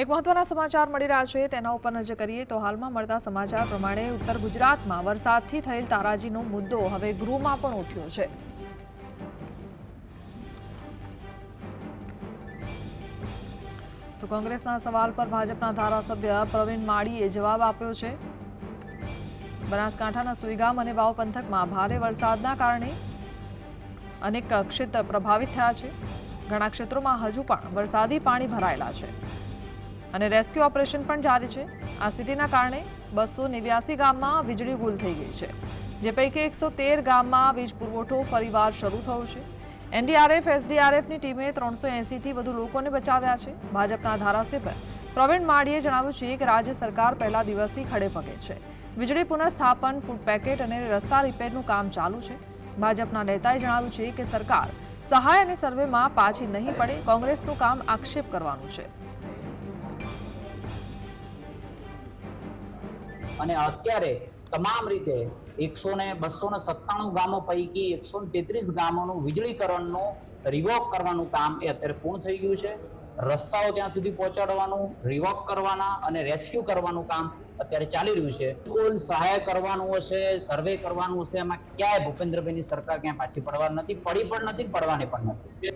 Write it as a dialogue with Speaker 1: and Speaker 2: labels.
Speaker 1: એક મહત્વના સમાચાર મળી રહ્યા છે. તેના ઉપર નજર કરીએ તો હાલમાં મળતા સમાચાર પ્રમાણે ઉત્તર ગુજરાતમાં વરસાદથી થયેલ તારાજીનો મુદ્દો હવે ગૃહમાં પણ ઉઠ્યો છે. તો કોંગ્રેસના સવાલ પર ભાજપના ધારાસભ્ય પ્રવીણ માળીએ જવાબ આપ્યો છે. બનાસકાંઠાના સુઈગામ અને વાવ પંથકમાં ભારે વરસાદના કારણે અનેક ક્ષેત્ર પ્રભાવિત થયા છે. ઘણા ક્ષેત્રોમાં હજુ પણ વરસાદી પાણી ભરાયેલા છે. અને રેસ્ક્યુ ઓપરેશન પણ જારી છે. આ સ્થિતિના કારણે બસો નેવ્યાસી ગામમાં વીજળી ગુલ થઈ ગઈ છે, જે પૈકી એકસો તેર ગામમાં વીજ પુરવઠો ફરીવાર શરૂ થયો છે. એનડીઆરએફ, એસડીઆરએફની ટીમે ત્રણસો એંસીથી વધુ લોકોને બચાવ્યા છે. ભાજપના ધારાસભ્ય પ્રવીણ માળીએ જણાવ્યું છે કે રાજ્ય સરકાર પહેલા દિવસથી ખડે પગે છે. વીજળી પુનઃસ્થાપન, ફૂડ પેકેટ અને રસ્તા રિપેરનું કામ ચાલુ છે. ભાજપના નેતાએ જણાવ્યું છે કે સરકાર સહાય અને સર્વેમાં પાછી નહીં પડે, કોંગ્રેસનું કામ આક્ષેપ કરવાનું છે.
Speaker 2: અને અત્યારે તમામ રીતે એકસો ને બસો ને સત્તાણું ગામો પૈકી એકસો ને તેત્રીસ ગામોનું વીજળીકરણનું રિવોક કરવાનું કામ એ અત્યારે પૂર્ણ થઈ ગયું છે. રસ્તાઓ ત્યાં સુધી પહોંચાડવાનું રિવોક કરવાના અને રેસ્ક્યુ કરવાનું કામ અત્યારે ચાલી રહ્યું છે. કુલ સહાય કરવાનું હશે સર્વે કરવાનું હશે, એમાં ક્યાંય ભૂપેન્દ્રભાઈની સરકાર ક્યાંય પાછી પડવા નથી, પડી પણ નથી, પડવાની પણ નથી.